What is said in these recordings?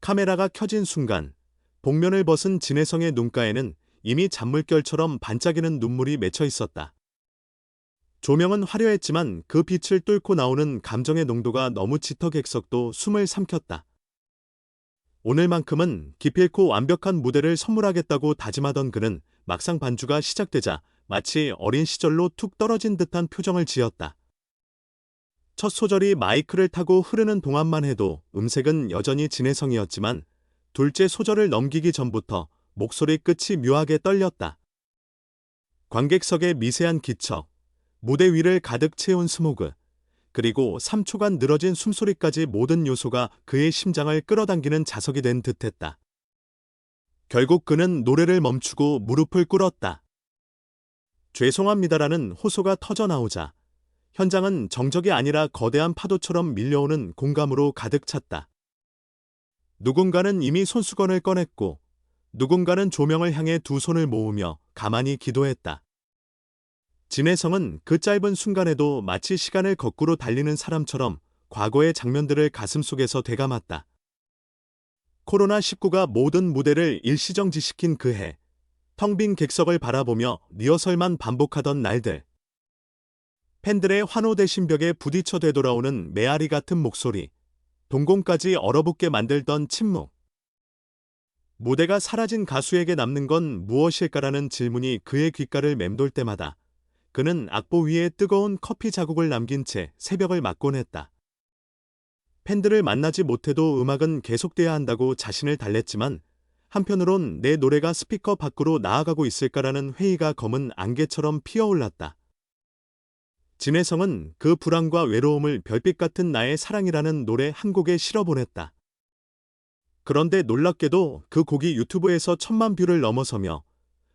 카메라가 켜진 순간 복면을 벗은 진혜성의 눈가에는 이미 잔물결처럼 반짝이는 눈물이 맺혀 있었다. 조명은 화려했지만 그 빛을 뚫고 나오는 감정의 농도가 너무 짙어객석도 숨을 삼켰다. 오늘만큼은 기필코 완벽한 무대를 선물하겠다고 다짐하던 그는 막상 반주가 시작되자 마치 어린 시절로 툭 떨어진 듯한 표정을 지었다. 첫 소절이 마이크를 타고 흐르는 동안만 해도 음색은 여전히 진혜성이었지만 둘째 소절을 넘기기 전부터 목소리 끝이 묘하게 떨렸다. 관객석의 미세한 기척, 무대 위를 가득 채운 스모그, 그리고 3초간 늘어진 숨소리까지 모든 요소가 그의 심장을 끌어당기는 자석이 된 듯했다. 결국 그는 노래를 멈추고 무릎을 꿇었다. 죄송합니다라는 호소가 터져 나오자 현장은 정적이 아니라 거대한 파도처럼 밀려오는 공감으로 가득 찼다. 누군가는 이미 손수건을 꺼냈고 누군가는 조명을 향해 두 손을 모으며 가만히 기도했다. 진혜성은 그 짧은 순간에도 마치 시간을 거꾸로 달리는 사람처럼 과거의 장면들을 가슴속에서 되감았다. 코로나19가 모든 무대를 일시정지시킨 그 해, 텅 빈 객석을 바라보며 리허설만 반복하던 날들. 팬들의 환호 대신 벽에 부딪혀 되돌아오는 메아리 같은 목소리, 동공까지 얼어붙게 만들던 침묵. 무대가 사라진 가수에게 남는 건 무엇일까라는 질문이 그의 귓가를 맴돌 때마다 그는 악보 위에 뜨거운 커피 자국을 남긴 채 새벽을 맞곤 했다. 팬들을 만나지 못해도 음악은 계속돼야 한다고 자신을 달랬지만 한편으론 내 노래가 스피커 밖으로 나아가고 있을까라는 회의가 검은 안개처럼 피어올랐다. 진혜성은 그 불안과 외로움을 별빛 같은 나의 사랑이라는 노래 한 곡에 실어보냈다. 그런데 놀랍게도 그 곡이 유튜브에서 천만 뷰를 넘어서며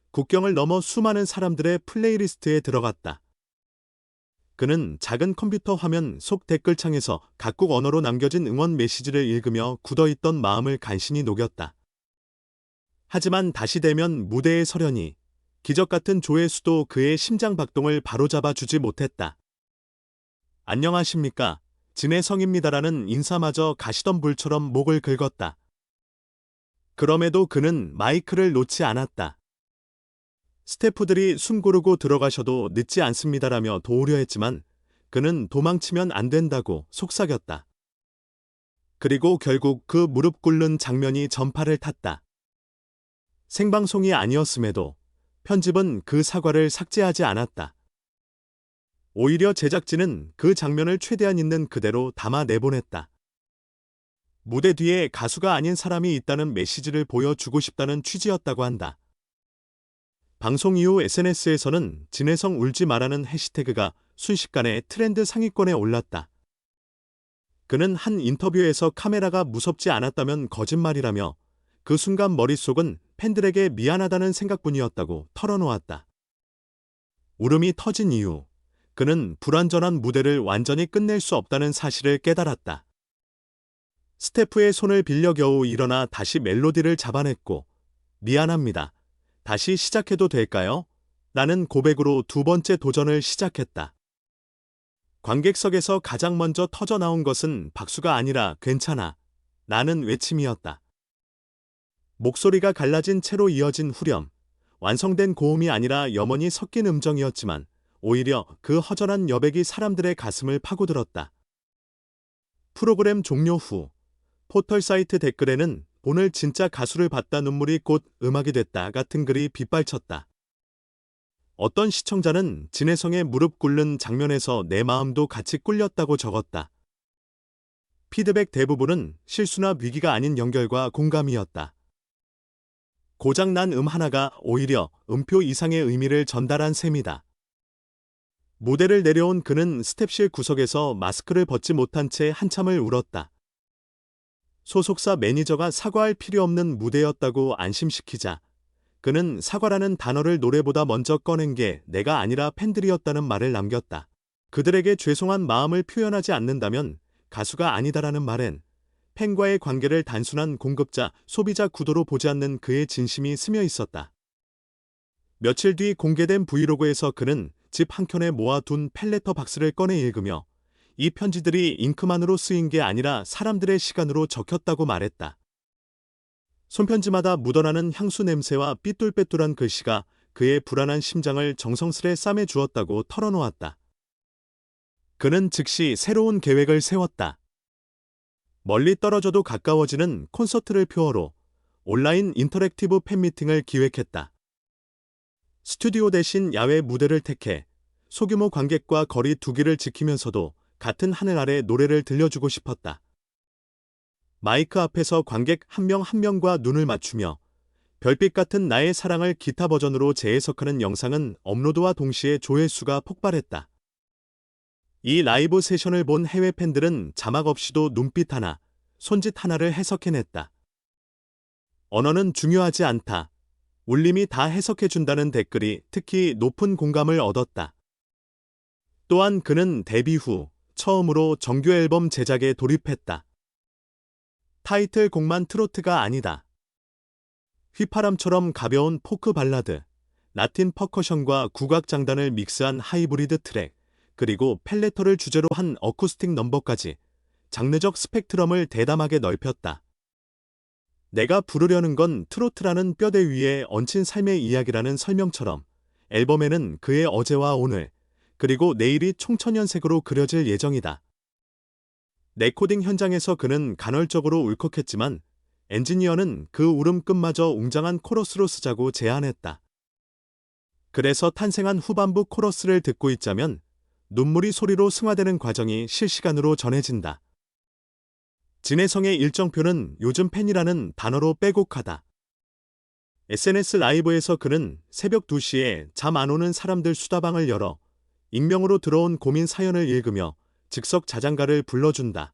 국경을 넘어 수많은 사람들의 플레이리스트에 들어갔다. 그는 작은 컴퓨터 화면 속 댓글창에서 각국 언어로 남겨진 응원 메시지를 읽으며 굳어있던 마음을 간신히 녹였다. 하지만 다시 되면 무대에 서려니 기적 같은 조회수도 그의 심장 박동을 바로잡아 주지 못했다. 안녕하십니까. 진혜성입니다라는 인사마저 가시던 불처럼 목을 긁었다. 그럼에도 그는 마이크를 놓지 않았다. 스태프들이 숨 고르고 들어가셔도 늦지 않습니다라며 도우려 했지만 그는 도망치면 안 된다고 속삭였다. 그리고 결국 그 무릎 꿇는 장면이 전파를 탔다. 생방송이 아니었음에도 편집은 그 사과를 삭제하지 않았다. 오히려 제작진은 그 장면을 최대한 있는 그대로 담아 내보냈다. 무대 뒤에 가수가 아닌 사람이 있다는 메시지를 보여주고 싶다는 취지였다고 한다. 방송 이후 SNS에서는 진혜성 울지 말라는 해시태그가 순식간에 트렌드 상위권에 올랐다. 그는 한 인터뷰에서 카메라가 무섭지 않았다면 거짓말이라며 그 순간 머릿속은 팬들에게 미안하다는 생각뿐이었다고 털어놓았다. 울음이 터진 이후 그는 불완전한 무대를 완전히 끝낼 수 없다는 사실을 깨달았다. 스태프의 손을 빌려 겨우 일어나 다시 멜로디를 잡아냈고 미안합니다. 다시 시작해도 될까요? 나는 고백으로 두 번째 도전을 시작했다. 관객석에서 가장 먼저 터져 나온 것은 박수가 아니라 괜찮아. 나는 외침이었다. 목소리가 갈라진 채로 이어진 후렴, 완성된 고음이 아니라 염원이 섞인 음정이었지만 오히려 그 허전한 여백이 사람들의 가슴을 파고들었다. 프로그램 종료 후 포털 사이트 댓글에는 오늘 진짜 가수를 봤다 눈물이 곧 음악이 됐다 같은 글이 빗발쳤다. 어떤 시청자는 진혜성의 무릎 꿇는 장면에서 내 마음도 같이 꿀렸다고 적었다. 피드백 대부분은 실수나 위기가 아닌 연결과 공감이었다. 고장난 음 하나가 오히려 음표 이상의 의미를 전달한 셈이다. 무대를 내려온 그는 스텝실 구석에서 마스크를 벗지 못한 채 한참을 울었다. 소속사 매니저가 사과할 필요 없는 무대였다고 안심시키자 그는 사과라는 단어를 노래보다 먼저 꺼낸 게 내가 아니라 팬들이었다는 말을 남겼다. 그들에게 죄송한 마음을 표현하지 않는다면 가수가 아니다라는 말엔 팬과의 관계를 단순한 공급자, 소비자 구도로 보지 않는 그의 진심이 스며 있었다. 며칠 뒤 공개된 브이로그에서 그는 집 한켠에 모아둔 펠레터 박스를 꺼내 읽으며 이 편지들이 잉크만으로 쓰인 게 아니라 사람들의 시간으로 적혔다고 말했다. 손편지마다 묻어나는 향수 냄새와 삐뚤빼뚤한 글씨가 그의 불안한 심장을 정성스레 싸매 주었다고 털어놓았다. 그는 즉시 새로운 계획을 세웠다. 멀리 떨어져도 가까워지는 콘서트를 표어로 온라인 인터랙티브 팬미팅을 기획했다. 스튜디오 대신 야외 무대를 택해 소규모 관객과 거리 두기를 지키면서도 같은 하늘 아래 노래를 들려주고 싶었다. 마이크 앞에서 관객 한 명한 명과 눈을 맞추며 별빛 같은 나의 사랑을 기타 버전으로 재해석하는 영상은 업로드와 동시에 조회수가 폭발했다. 이 라이브 세션을 본 해외 팬들은 자막 없이도 눈빛 하나, 손짓 하나를 해석해냈다. 언어는 중요하지 않다. 울림이 다 해석해준다는 댓글이 특히 높은 공감을 얻었다. 또한 그는 데뷔 후 처음으로 정규 앨범 제작에 돌입했다. 타이틀 곡만 트로트가 아니다. 휘파람처럼 가벼운 포크 발라드, 라틴 퍼커션과 국악 장단을 믹스한 하이브리드 트랙, 그리고 펠레터를 주제로 한 어쿠스틱 넘버까지 장르적 스펙트럼을 대담하게 넓혔다. 내가 부르려는 건 트로트라는 뼈대 위에 얹힌 삶의 이야기라는 설명처럼 앨범에는 그의 어제와 오늘, 그리고 내일이 총천연색으로 그려질 예정이다. 레코딩 현장에서 그는 간헐적으로 울컥했지만 엔지니어는 그 울음끝마저 웅장한 코러스로 쓰자고 제안했다. 그래서 탄생한 후반부 코러스를 듣고 있자면 눈물이 소리로 승화되는 과정이 실시간으로 전해진다. 진혜성의 일정표는 요즘 팬이라는 단어로 빼곡하다. SNS 라이브에서 그는 새벽 2시에 잠 안 오는 사람들 수다방을 열어 익명으로 들어온 고민 사연을 읽으며 즉석 자장가를 불러준다.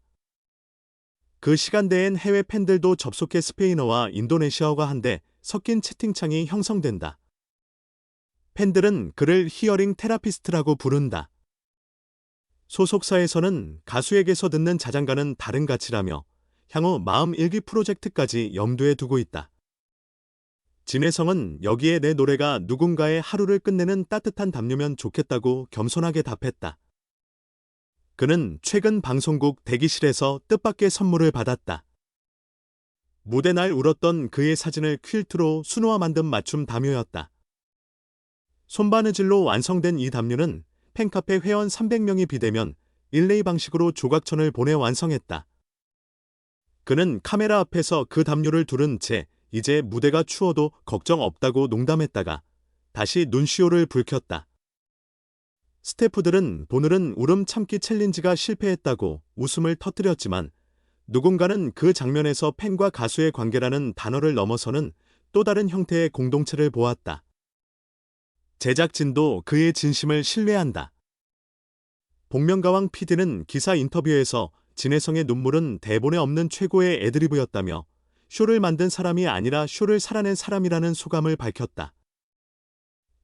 그 시간대엔 해외 팬들도 접속해 스페인어와 인도네시아어가 한데 섞인 채팅창이 형성된다. 팬들은 그를 히어링 테라피스트라고 부른다. 소속사에서는 가수에게서 듣는 자장가는 다른 가치라며 향후 마음 일기 프로젝트까지 염두에 두고 있다. 진혜성은 여기에 내 노래가 누군가의 하루를 끝내는 따뜻한 담요면 좋겠다고 겸손하게 답했다. 그는 최근 방송국 대기실에서 뜻밖의 선물을 받았다. 무대 날 울었던 그의 사진을 퀼트로 수놓아 만든 맞춤 담요였다. 손바느질로 완성된 이 담요는 팬카페 회원 300명이 비대면 일레이 방식으로 조각천을 보내 완성했다. 그는 카메라 앞에서 그 담요를 두른 채 이제 무대가 추워도 걱정 없다고 농담했다가 다시 눈시울을 붉혔다. 스태프들은 오늘은 울음 참기 챌린지가 실패했다고 웃음을 터뜨렸지만 누군가는 그 장면에서 팬과 가수의 관계라는 단어를 넘어서는 또 다른 형태의 공동체를 보았다. 제작진도 그의 진심을 신뢰한다. 복면가왕 PD는 기사 인터뷰에서 진혜성의 눈물은 대본에 없는 최고의 애드리브였다며 쇼를 만든 사람이 아니라 쇼를 살아낸 사람이라는 소감을 밝혔다.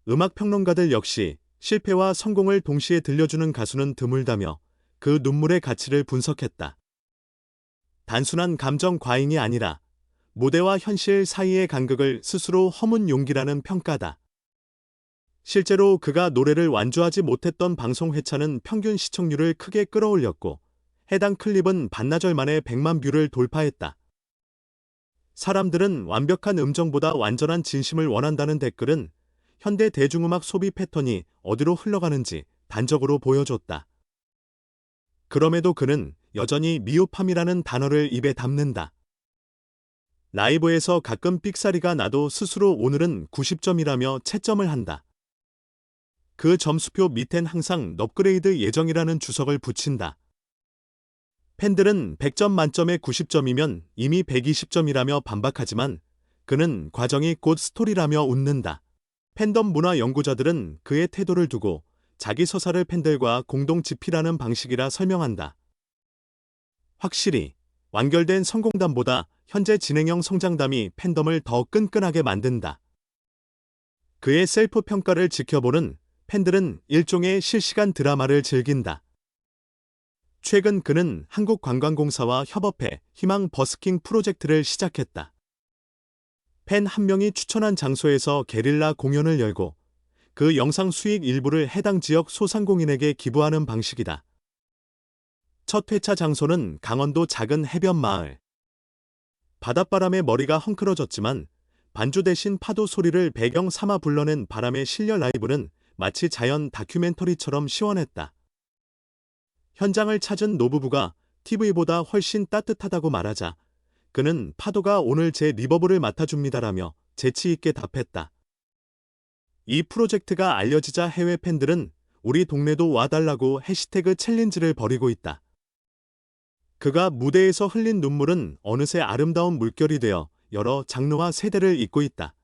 음악 평론가들 역시 실패와 성공을 동시에 들려주는 가수는 드물다며 그 눈물의 가치를 분석했다. 단순한 감정 과잉이 아니라 무대와 현실 사이의 간극을 스스로 허문 용기라는 평가다. 실제로 그가 노래를 완주하지 못했던 방송 회차는 평균 시청률을 크게 끌어올렸고 해당 클립은 반나절 만에 100만 뷰를 돌파했다. 사람들은 완벽한 음정보다 완전한 진심을 원한다는 댓글은 현대 대중음악 소비 패턴이 어디로 흘러가는지 단적으로 보여줬다. 그럼에도 그는 여전히 미흡함이라는 단어를 입에 담는다. 라이브에서 가끔 삑사리가 나도 스스로 오늘은 90점이라며 채점을 한다. 그 점수표 밑엔 항상 업그레이드 예정이라는 주석을 붙인다. 팬들은 100점 만점에 90점이면 이미 120점이라며 반박하지만 그는 과정이 곧 스토리라며 웃는다. 팬덤 문화 연구자들은 그의 태도를 두고 자기 서사를 팬들과 공동 집필하는 방식이라 설명한다. 확실히 완결된 성공담보다 현재 진행형 성장담이 팬덤을 더 끈끈하게 만든다. 그의 셀프 평가를 지켜보는 팬들은 일종의 실시간 드라마를 즐긴다. 최근 그는 한국관광공사와 협업해 희망 버스킹 프로젝트를 시작했다. 팬 한 명이 추천한 장소에서 게릴라 공연을 열고 그 영상 수익 일부를 해당 지역 소상공인에게 기부하는 방식이다. 첫 회차 장소는 강원도 작은 해변 마을. 바닷바람에 머리가 헝클어졌지만 반주 대신 파도 소리를 배경 삼아 불러낸 바람의 실려 라이브는 마치 자연 다큐멘터리처럼 시원했다. 현장을 찾은 노부부가 TV보다 훨씬 따뜻하다고 말하자 그는 파도가 오늘 제 리버브를 맡아줍니다라며 재치 있게 답했다. 이 프로젝트가 알려지자 해외 팬들은 우리 동네도 와달라고 해시태그 챌린지를 벌이고 있다. 그가 무대에서 흘린 눈물은 어느새 아름다운 물결이 되어 여러 장르와 세대를 잇고 있다.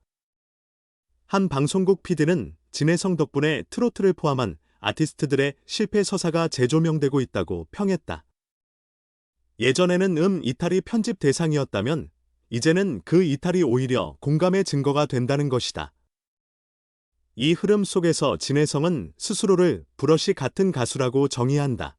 한 방송국 PD는 진해성 덕분에 트로트를 포함한 아티스트들의 실패 서사가 재조명되고 있다고 평했다. 예전에는 음 이탈이 편집 대상이었다면 이제는 그 이탈이 오히려 공감의 증거가 된다는 것이다. 이 흐름 속에서 진해성은 스스로를 브러쉬 같은 가수라고 정의한다.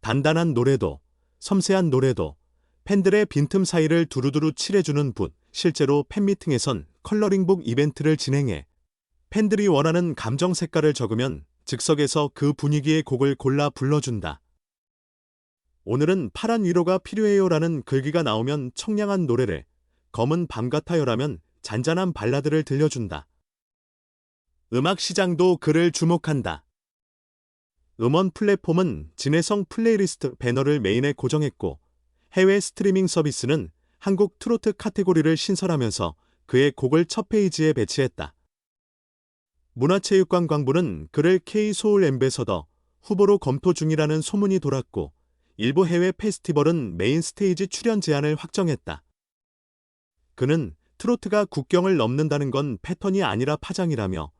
단단한 노래도, 섬세한 노래도, 팬들의 빈틈 사이를 두루두루 칠해주는 붓, 실제로 팬미팅에선 컬러링북 이벤트를 진행해 팬들이 원하는 감정 색깔을 적으면 즉석에서 그 분위기의 곡을 골라 불러준다. 오늘은 파란 위로가 필요해요라는 글귀가 나오면 청량한 노래를, 검은 밤 같아요라면 잔잔한 발라드를 들려준다. 음악 시장도 그를 주목한다. 음원 플랫폼은 진해성 플레이리스트 배너를 메인에 고정했고 해외 스트리밍 서비스는 한국 트로트 카테고리를 신설하면서 그의 곡을 첫 페이지에 배치했다. 문화체육관광부는 그를 K-소울 엠베서더 후보로 검토 중이라는 소문이 돌았고 일부 해외 페스티벌은 메인 스테이지 출연 제한을 확정했다. 그는 트로트가 국경을 넘는다는 건 패턴이 아니라 파장이라며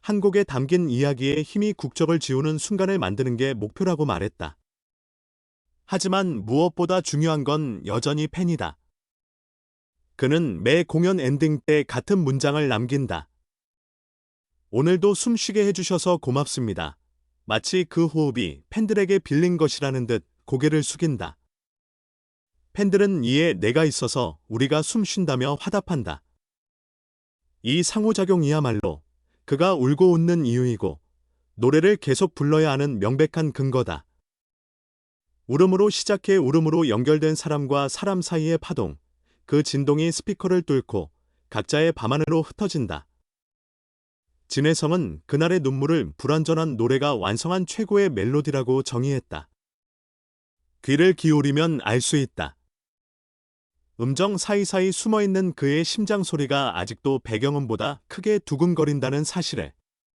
한 곡에 담긴 이야기에 힘이 국적을 지우는 순간을 만드는 게 목표라고 말했다. 하지만 무엇보다 중요한 건 여전히 팬이다. 그는 매 공연 엔딩 때 같은 문장을 남긴다. 오늘도 숨쉬게 해주셔서 고맙습니다. 마치 그 호흡이 팬들에게 빌린 것이라는 듯 고개를 숙인다. 팬들은 이에 내가 있어서 우리가 숨 쉰다며 화답한다. 이 상호작용이야말로 그가 울고 웃는 이유이고 노래를 계속 불러야 하는 명백한 근거다. 울음으로 시작해 울음으로 연결된 사람과 사람 사이의 파동, 그 진동이 스피커를 뚫고 각자의 밤하늘로 흩어진다. 진해성은 그날의 눈물을 불완전한 노래가 완성한 최고의 멜로디라고 정의했다. 귀를 기울이면 알 수 있다. 음정 사이사이 숨어있는 그의 심장 소리가 아직도 배경음보다 크게 두근거린다는 사실에